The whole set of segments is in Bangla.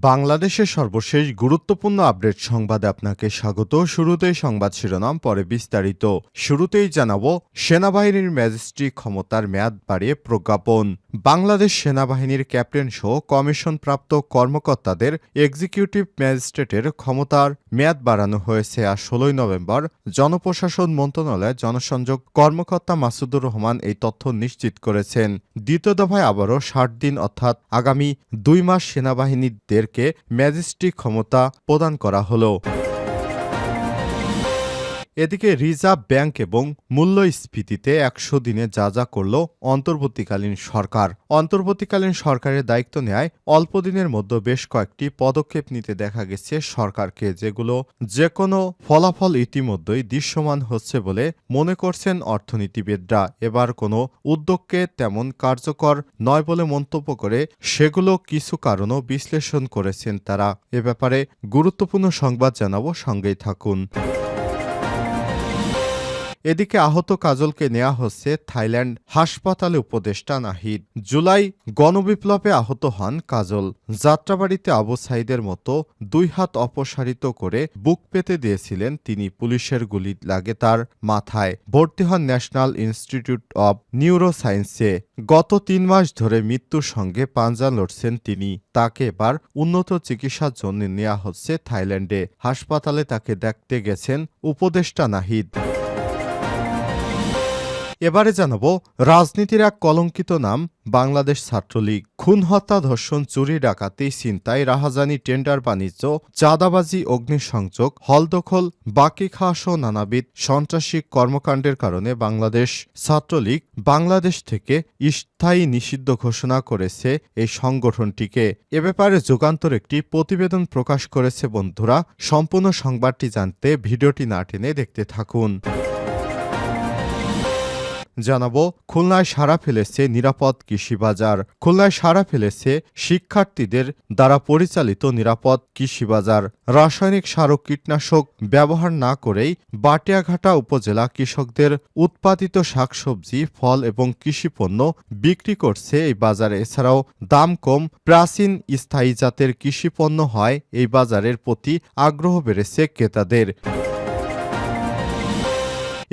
বাংলাদেশের সর্বশেষ গুরুত্বপূর্ণ আপডেট সংবাদে আপনাকে স্বাগত। শুরুতেই সংবাদ শিরোনাম, পরে বিস্তারিত। শুরুতেই জানাব, সেনাবাহিনীর ম্যাজিস্ট্রিক ক্ষমতার মেয়াদ বাড়িয়ে প্রজ্ঞাপন। বাংলাদেশ সেনাবাহিনীর ক্যাপ্টেন সহ কমিশনপ্রাপ্ত কর্মকর্তাদের এক্সিকিউটিভ ম্যাজিস্ট্রেটের ক্ষমতার মেয়াদ বাড়ানো হয়েছে আর ষোলোই নভেম্বর জনপ্রশাসন মন্ত্রণালয়ের জনসংযোগ কর্মকর্তা মাসুদুর রহমান এই তথ্য নিশ্চিত করেছেন। দ্বিতীয় দফায় আবারও ষাট দিন অর্থাৎ আগামী দুই মাস সেনাবাহিনীদেরকে ম্যাজিস্ট্রিক ক্ষমতা প্রদান করা হলো। এদিকে রিজার্ভ ব্যাংক এবং মূল্যস্ফীতিতে একশো দিনে যা যা করল অন্তর্বর্তীকালীন সরকার। অন্তর্বর্তীকালীন সরকারের দায়িত্ব নেয় অল্প দিনের মধ্যে বেশ কয়েকটি পদক্ষেপ নিতে দেখা গেছে সরকারকে, যেগুলো যে কোনো ফলাফল ইতিমধ্যেই দৃশ্যমান হচ্ছে বলে মনে করছেন অর্থনীতিবিদরা। এবার কোনো উদ্যোগকে তেমন কার্যকর নয় বলে মন্তব্য করে সেগুলো কিছু কারণও বিশ্লেষণ করেছেন তারা। এ ব্যাপারে গুরুত্বপূর্ণ সংবাদ জানাব, সঙ্গেই থাকুন। এদিকে আহত কাজলকে নেওয়া হচ্ছে থাইল্যান্ড হাসপাতালে উপদেষ্টা নাহিদ। জুলাই গণবিপ্লবে আহত হন কাজল। যাত্রাবাড়িতে আবু সাইদের মতো দুই হাত অপসারিত করে বুক পেতে দিয়েছিলেন তিনি পুলিশের গুলি লাগে তার মাথায়। ভর্তি হন ন্যাশনাল ইনস্টিটিউট অব নিউরো সায়েন্সে গত তিন মাস ধরে মৃত্যুর সঙ্গে পাঞ্জা লড়ছেন তিনি। তাকে এবার উন্নত চিকিৎসার জন্য নেওয়া হচ্ছে থাইল্যান্ডে। হাসপাতালে তাকে দেখতে গেছেন উপদেষ্টা নাহিদ। এবারে জানাব, রাজনীতির এক কলঙ্কিত নাম, বাংলাদেশ ছাত্রলীগ। খুন, হত্যা, ধর্ষণ, চুরি, ডাকাতি, ছিনতাই, রাহাজানি, টেন্ডার, বাণিজ্য, চাঁদাবাজি, অগ্নিসংযোগ হলদখল বাকি সহ নানাবিধ সন্ত্রাসী কর্মকাণ্ডের কারণে বাংলাদেশ ছাত্রলীগ বাংলাদেশ থেকে স্থায়ী নিষিদ্ধ ঘোষণা করেছে এই সংগঠনটিকে। এ ব্যাপারে যুগান্তর একটি প্রতিবেদন প্রকাশ করেছে বন্ধুরা। সম্পূর্ণ সংবাদটি জানতে ভিডিওটি না টেনে দেখতে থাকুন। জানাব, খুলনায় সাড়া ফেলেছে নিরাপদ কৃষি বাজার খুলনায় সাড়া ফেলেছে শিক্ষার্থীদের দ্বারা পরিচালিত নিরাপদ কৃষি বাজার রাসায়নিক সার ও কীটনাশক ব্যবহার না করেই বাটিয়াঘাটা উপজেলা কৃষকদের উৎপাদিত শাকসবজি, ফল এবং কৃষিপণ্য বিক্রি করছে এই বাজারে। এছাড়াও দাম কম, প্রাচীন স্থায়ী জাতের কৃষিপণ্য হয়, এই বাজারের প্রতি আগ্রহ বেড়েছে ক্রেতাদের।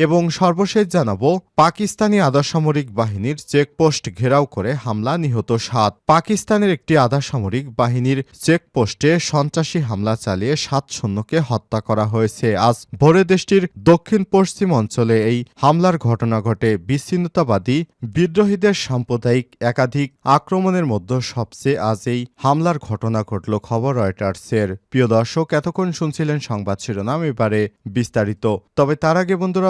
এবং সর্বশেষ জানাব, পাকিস্তানি আধাসামরিক বাহিনীর চেকপোস্ট ঘেরাও করে হামলা নিহত সাত। পাকিস্তানের একটি আধাসামরিক বাহিনীর চেকপোস্টে সন্ত্রাসী হামলা চালিয়ে সাত সৈন্যকে হত্যা করা হয়েছে। আজ ভোরে দেশটির দক্ষিণ পশ্চিম অঞ্চলে এই হামলার ঘটনা ঘটে। বিচ্ছিন্নতাবাদী বিদ্রোহীদের সাম্প্রদায়িক একাধিক আক্রমণের মধ্যে সবচেয়ে আজ এই হামলার ঘটনা ঘটল খবর রয়টার্সের। প্রিয় দর্শক, এতক্ষণ শুনছিলেন সংবাদ শিরোনাম, এবারে বিস্তারিত। তবে তার আগে বন্ধুরা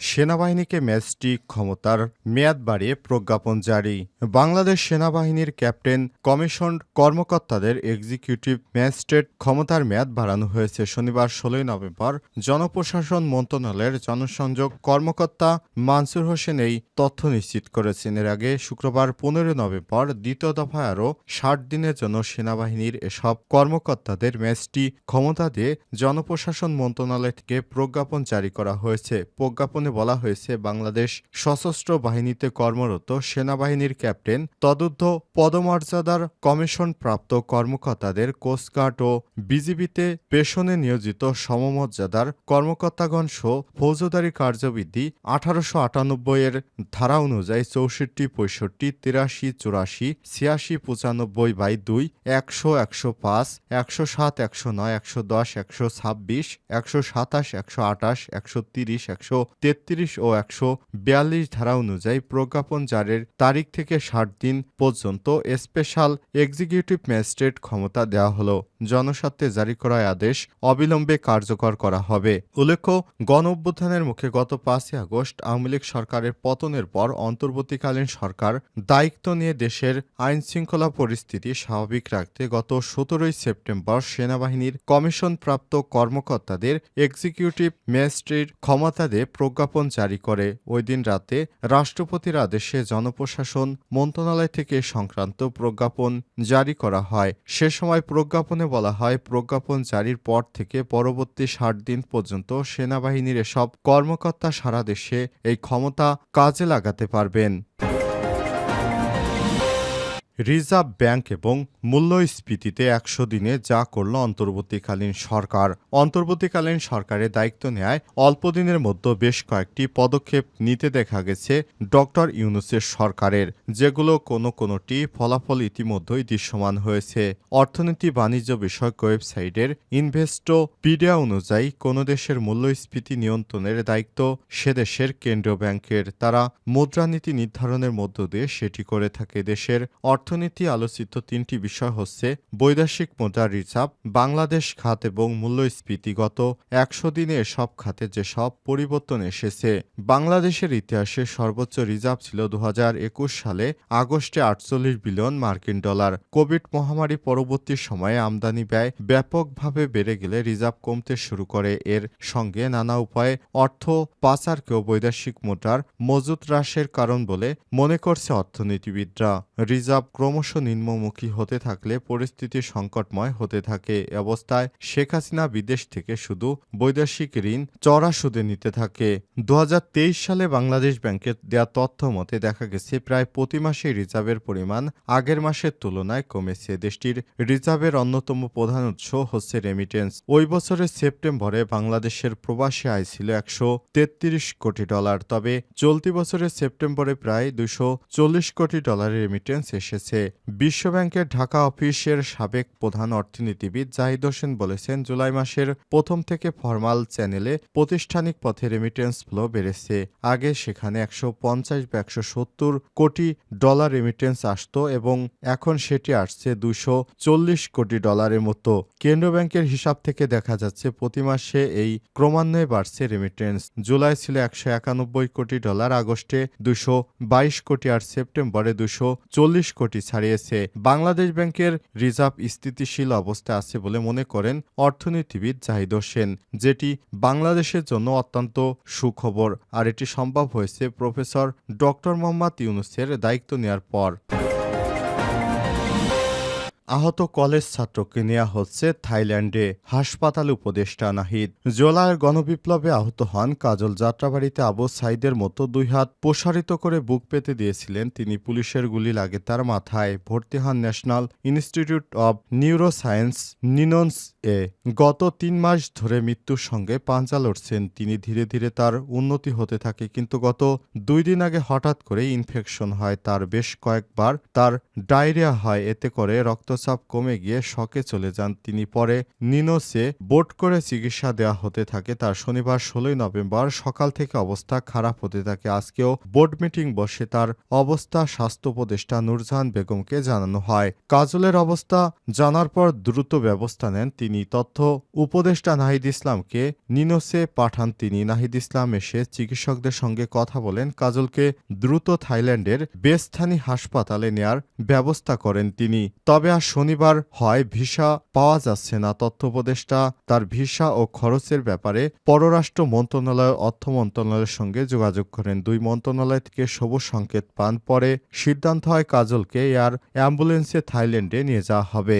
সেনাবাহিনীকে ম্যাচটি ক্ষমতার মেয়াদ বাড়িয়ে প্রজ্ঞাপন জারি। বাংলাদেশ সেনাবাহিনীর ক্যাপ্টেন কমিশন কর্মকর্তাদের এক্সিকিউটিভ ম্যাজিস্ট্রেট ক্ষমতার মেয়াদ বাড়ানো হয়েছে শনিবার ষোলোই নভেম্বর। জনপ্রশাসন মন্ত্রণালয়ের জনসংযোগ কর্মকর্তা মানসুর হোসেন এই তথ্য নিশ্চিত করেছেন। এর আগে শুক্রবার পনেরো নভেম্বর দ্বিতীয় দফায় আরও ষাট দিনের জন্য সেনাবাহিনীর এসব কর্মকর্তাদের ম্যাচটি ক্ষমতা দিয়ে জনপ্রশাসন মন্ত্রণালয় থেকে প্রজ্ঞাপন জারি করা হয়েছে। প্রজ্ঞাপনে বলা হয়েছে, বাংলাদেশ সশস্ত্র বাহিনীতে কর্মরত সেনাবাহিনীর ক্যাপ্টেন তদুর্ধ পদমর্যাদার কমিশন প্রাপ্ত কর্মকর্তাদের কোস্টগার্ড ও বিজিবিতে পেশনে নিয়োজিত সমমর্যাদার কর্মকর্তাগণ সহ ফৌজদারি কার্যবিধি আঠারোশো আটানব্বই এর ধারা অনুযায়ী চৌষট্টি, পঁয়ষট্টি, তিরাশি, চুরাশি, ছিয়াশি, পঁচানব্বই বাই দুই, একশো একশো পাঁচ, একশো সাত, একশো নয়, একশো দশ, একশো ছাব্বিশ, একশো সাতাশ, একশো আটাশ একশো তিরিশ, একশো তেত্রিশ ও একশো বিয়াল্লিশ ধারা অনুযায়ী প্রজ্ঞাপন জারির তারিখ থেকে ষাট দিন পর্যন্ত স্পেশাল এক্সিকিউটিভ ম্যাজিস্ট্রেট ক্ষমতা দেওয়া হল। জনস্বার্থে জারি করা আদেশ অবিলম্বে কার্যকর করা হবে। উল্লেখ্য, গণ অভ্যুত্থানের মুখে গত পাঁচই আগস্ট আওয়ামী লীগ সরকারের পতনের পর অন্তর্বর্তীকালীন সরকার দায়িত্ব নিয়ে দেশের আইন শৃঙ্খলা পরিস্থিতি স্বাভাবিক রাখতে গত সতেরোই সেপ্টেম্বর সেনাবাহিনীর কমিশনপ্রাপ্ত কর্মকর্তাদের এক্সিকিউটিভ ম্যাজিস্ট্রেট ক্ষমতা দিয়ে প্রজ্ঞাপন জারি করে। ওই দিন রাতে রাষ্ট্রপতির আদেশে জনপ্রশাসন মন্ত্রণালয় থেকে সংক্রান্ত প্রজ্ঞাপন জারি করা হয়। সে সময় প্রজ্ঞাপনে বলা হয়, প্রজ্ঞাপন জারির পর থেকে পরবর্তী ষাট দিন পর্যন্ত সেনাবাহিনীর এসব কর্মকর্তা সারা দেশে এই ক্ষমতা কাজে লাগাতে পারবেন। রিজার্ভ ব্যাংক এবং মূল্যস্ফীতিতে একশো দিনে যা করল অন্তর্বর্তীকালীন সরকার। অন্তর্বর্তীকালীন সরকারের দায়িত্ব নেয় অল্প দিনের মধ্যে বেশ কয়েকটি পদক্ষেপ নিতে দেখা গেছে ডক্টর ইউনুসের সরকারের, যেগুলো কোনো কোনোটি ফলাফল ইতিমধ্যেই দৃশ্যমান হয়েছে। অর্থনীতি বাণিজ্য বিষয়ক ওয়েবসাইটের ইনভেস্টোপিডিয়া অনুযায়ী কোনো দেশের মূল্যস্ফীতি নিয়ন্ত্রণের দায়িত্ব সে দেশের কেন্দ্রীয় ব্যাংকের। তারা মুদ্রানীতি নির্ধারণের মধ্য দিয়ে সেটি করে থাকে দেশের অর্থনীতি আলোচিত তিনটি বিষয় হচ্ছে বৈদেশিক মুদ্রা রিজার্ভ, বাংলাদেশ খাত এবং মূল্যস্ফীতিগত একশো দিনে এসব খাতে যেসব পরিবর্তন এসেছে, বাংলাদেশের ইতিহাসে সর্বোচ্চ রিজার্ভ ছিল দু হাজার একুশ সালে আগস্টে আটচল্লিশ বিলিয়ন মার্কিন ডলার। কোভিড মহামারী পরবর্তী সময়ে আমদানি ব্যয় ব্যাপকভাবে বেড়ে গেলে রিজার্ভ কমতে শুরু করে। এর সঙ্গে নানা উপায়ে অর্থ পাচারকেও বৈদেশিক মুদ্রার মজুত হ্রাসের কারণ বলে মনে করছে অর্থনীতিবিদরা। রিজার্ভ ক্রমশ নিম্নমুখী হতে থাকলে পরিস্থিতি সংকটময় হতে থাকে। অবস্থায় শেখ হাসিনা বিদেশ থেকে শুধু বৈদেশিক ঋণ, চড়া সুদে নিতে থাকে। দু হাজার তেইশ সালে বাংলাদেশ ব্যাংকের দেয়া তথ্য মতে দেখা গেছে, প্রায় প্রতি মাসে রিজার্ভের পরিমাণ আগের মাসের তুলনায় কমেছে। দেশটির রিজার্ভের অন্যতম প্রধান উৎস হচ্ছে রেমিটেন্স ওই বছরের সেপ্টেম্বরে বাংলাদেশের প্রবাসী আয় ছিল একশো তেত্রিশ কোটি ডলার। তবে চলতি বছরের সেপ্টেম্বরে প্রায় দুশো কোটি ডলারের রেমিটেন্স এসেছে। বিশ্বব্যাংকের ঢাকা অফিসের সাবেক প্রধান অর্থনীতিবিদ জাহিদ হোসেন বলেছেন, জুলাই মাসের প্রথম থেকে ফরমাল চ্যানেলে প্রাতিষ্ঠানিক পথে রেমিটেন্স ফ্লো বেড়েছে। আগে সেখানে একশো পঞ্চাশ বা একশো সত্তর কোটি ডলার রেমিটেন্স আসতো এবং এখন সেটি আসছে দুশো চল্লিশ কোটি ডলারের মতো। কেন্দ্রীয় ব্যাংকের হিসাব থেকে দেখা যাচ্ছে, প্রতি মাসে এই ক্রমান্বয়ে বাড়ছে রেমিটেন্স জুলাই ছিল একশো একানব্বই কোটি ডলার, আগস্টে দুশো বাইশ কোটি আর সেপ্টেম্বরে দুশো চল্লিশ কোটি ছাড়িয়েছে। বাংলাদেশ ব্যাংকের রিজার্ভ স্থিতিশীল অবস্থায় আছে বলে মনে করেন অর্থনীতিবিদ জাহিদ হোসেন, যেটি বাংলাদেশের জন্য অত্যন্ত সুখবর। আর এটি সম্ভব হয়েছে প্রফেসর ডক্টর মোহাম্মদ ইউনুসের দায়িত্ব নেওয়ার পর। আহত কলেজ ছাত্রকে নেওয়া হচ্ছে থাইল্যান্ডে হাসপাতাল উপদেষ্টা নাহিদ। জোলার গণবিপ্লবে আহত হন কাজল যাত্রাবাড়িতে আবু সাইদের মতো দুই হাত প্রসারিত করে বুক পেতে দিয়েছিলেন তিনি পুলিশের গুলি লাগে তার মাথায়। ভর্তি হন ন্যাশনাল ইনস্টিটিউট অব নিউরোসায়েন্স নিনন্স এ। গত তিন মাস ধরে মৃত্যুর সঙ্গে পাঞ্জা লড়ছেন। তিনি ধীরে ধীরে তার উন্নতি হতে থাকে কিন্তু গত দুই দিন আগে হঠাৎ করে ইনফেকশন হয়। তার বেশ কয়েকবার তার ডায়রিয়া হয়। এতে করে রক্তচাপ কমে গিয়ে শকে চলে যান তিনি। পরে নিনোসে বোট করে চিকিৎসা দেওয়া হতে থাকে। তার শনিবার ষোলোই নভেম্বর সকাল থেকে অবস্থা খারাপ হতে থাকে। আজকেও বোর্ড মিটিং বসে তার অবস্থা স্বাস্থ্য উপদেষ্টা নুরজাহান বেগমকে জানানো হয়। কাজলের অবস্থা জানার পর দ্রুত ব্যবস্থা নেন তিনি। তথ্য উপদেষ্টা নাহিদ ইসলামকে নিনোসে পাঠান তিনি। নাহিদ ইসলাম এসে চিকিৎসকদের সঙ্গে কথা বলেন। কাজলকে দ্রুত থাইল্যান্ডের বেস্থানি হাসপাতালে নেয়ার ব্যবস্থা করেন তিনি। তবে আর শনিবার হয় ভিসা পাওয়া যাচ্ছে না। তথ্য উপদেষ্টা তার ভিসা ও খরচের ব্যাপারে পররাষ্ট্র মন্ত্রণালয়, অর্থ মন্ত্রণালয়ের সঙ্গে যোগাযোগ করেন। দুই মন্ত্রণালয় থেকে সবুজ সংকেত পান। পরে সিদ্ধান্ত হয় কাজলকে এয়ার অ্যাম্বুলেন্সে থাইল্যান্ডে নিয়ে যাওয়া হবে।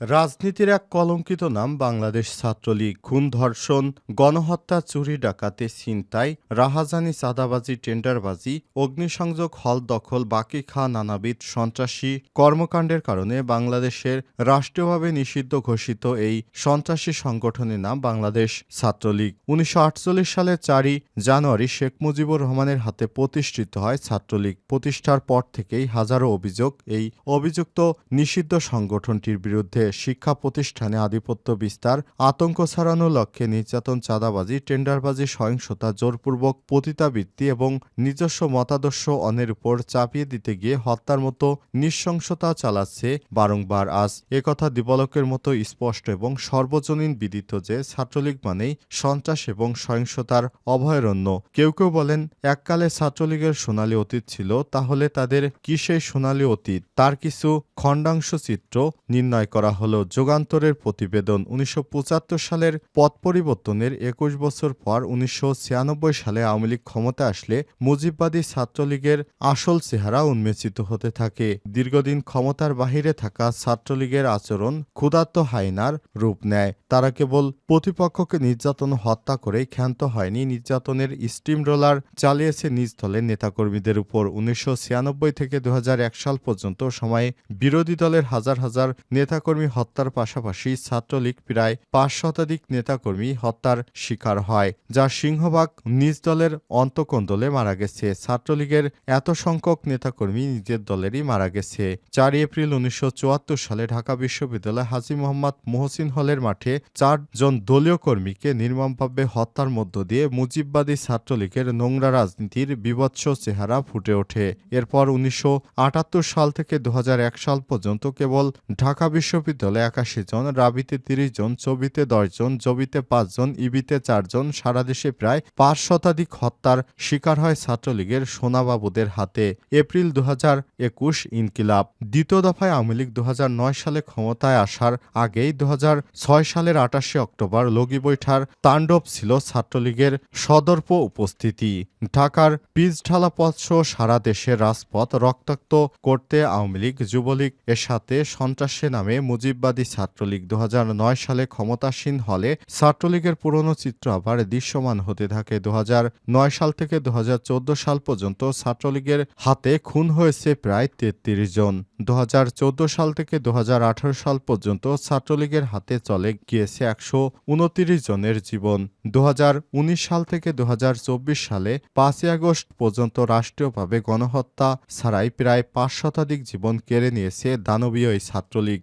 রাজনীতির এক কলঙ্কিত নাম বাংলাদেশ ছাত্রলীগ। খুন, ধর্ষণ, গণহত্যা, চুরি, ডাকাতে, ছিনতাই, রাহাজানি, চাঁদাবাজি, টেন্ডারবাজি, অগ্নিসংযোগ, হল দখল, বাকি খা, নানাবিধ সন্ত্রাসী কর্মকাণ্ডের কারণে বাংলাদেশের রাষ্ট্রীয়ভাবে নিষিদ্ধ ঘোষিত এই সন্ত্রাসী সংগঠনের নাম বাংলাদেশ ছাত্রলীগ। উনিশশো সালের চারই জানুয়ারি শেখ মুজিবুর রহমানের হাতে প্রতিষ্ঠিত হয় ছাত্রলীগ। প্রতিষ্ঠার পর থেকেই হাজারো অভিযোগ এই অভিযুক্ত নিষিদ্ধ সংগঠনটির বিরুদ্ধে হচ্ছে শিক্ষা প্রতিষ্ঠানে আধিপত্য বিস্তার, আতঙ্ক ছড়ানোর লক্ষ্যে নির্যাতন, চাঁদাবাজি, টেন্ডারবাজি, সহিংসতা, জোরপূর্বক পতিতাবৃত্তি এবং নিজস্ব মতাদর্শ অন্যের উপর চাপিয়ে দিতে গিয়ে হত্যার মতো নৃশংসতা চালাচ্ছে বারংবার। আজ একথা দিবলকের মতো স্পষ্ট এবং সর্বজনীন বিদিত যে ছাত্রলীগ মানেই সন্ত্রাস এবং সহিংসতার অভয়ারণ্য। কেউ কেউ বলেন, এককালে ছাত্রলীগের সোনালী অতীত ছিল, তাহলে তাদের কি সেই সোনালী অতীত? তার কিছু খণ্ডাংশ চিত্র নির্ণয় করা হলো যুগান্তরের প্রতিবেদন উনিশশো পঁচাত্তর সালের পথ পরিবর্তনের একুশ বছর পর উনিশশো ছিয়ানব্বই সালে আওয়ামী লীগ ক্ষমতা আসলে মুজিববাদী ছাত্রলীগের আসল চেহারা উন্মেচিত হতে থাকে। দীর্ঘদিন ক্ষমতার বাহিরে থাকা ছাত্রলীগের আচরণ ক্ষুধার্ত হাইনার রূপ নেয়। তারা কেবল প্রতিপক্ষকে নির্যাতন হত্যা করে ক্ষান্ত হয়নি, নির্যাতনের স্টিম রোলার চালিয়েছে নিজ দলের নেতাকর্মীদের উপর। উনিশশো ছিয়ানব্বই থেকে দু হাজার এক সাল পর্যন্ত সময়ে বিরোধী দলের হাজার হাজার নেতাকর্মী হত্যার পাশাপাশি ছাত্রলীগ প্রায় পাঁচ শতাধিক নেতাকর্মী হত্যার শিকার হয়, যা সিংহভাগ নিজ দলের অন্তকোন্দলে মারা গেছে। ছাত্রলীগের এত সংখ্যক নেতাকর্মী নিজের দলেরই মারা গেছে। চার এপ্রিল উনিশশো চুয়াত্তর সালে ঢাকা বিশ্ববিদ্যালয় হাজি মোহাম্মদ মোহসিন হলের মাঠে চারজন দলীয় কর্মীকে নির্মমভাবে হত্যার মধ্য দিয়ে মুজিববাদী ছাত্রলীগের নোংরা রাজনীতির বিভৎস চেহারা ফুটে ওঠে। এরপর উনিশশো আটাত্তর সাল থেকে দু হাজার এক সাল পর্যন্ত কেবল ঢাকা বিশ্ববিদ্যালয়ে একাশি জন, রাবিতে তিরিশ জন, চবিতে দশ জন, জবিতে পাঁচজন ইবিতে চারজন সারা দেশে প্রায় পাঁচ শতাধিক হত্যার শিকার হয় ছাত্রলীগের সোনাবাবুদের হাতে। এপ্রিল দু হাজার একুশ ইনকিলাব। দ্বিতীয় দফায় আওয়ামী লীগ দু সালে ক্ষমতায় আসার আগেই দু সালের আটাশে অক্টোবর লগি বৈঠার তাণ্ডব ছিল ছাত্রলীগের সদর্প উপস্থিতি। ঢাকার পিচ ঢালা পথ সারা দেশের রাজপথ রক্তাক্ত করতে আওয়ামী লীগ যুবলীগ এর সাথে সন্ত্রাসে নামে মুজিববাদী ছাত্রলীগ দু হাজার নয় সালে ক্ষমতাসীন হলে ছাত্রলীগের পুরনো চিত্র আবার দৃশ্যমান হতে থাকে। দু হাজার নয় সাল থেকে দুহাজার চৌদ্দ সাল পর্যন্ত ছাত্রলীগের হাতে খুন হয়েছে প্রায় তেত্রিশ জন। দু হাজার চৌদ্দ সাল থেকে দুহাজার আঠারো সাল পর্যন্ত ছাত্রলীগের হাতে চলে গিয়েছে একশো উনতিরিশ জনের জীবন। দু হাজার উনিশ সাল থেকে দুহাজার চব্বিশ সালে পাঁচই আগস্ট পর্যন্ত রাষ্ট্রীয়ভাবে গণহত্যা ছাড়াই প্রায় পাঁচ শতাধিক জীবন কেড়ে নিয়েছে দানবীয় এই ছাত্রলীগ।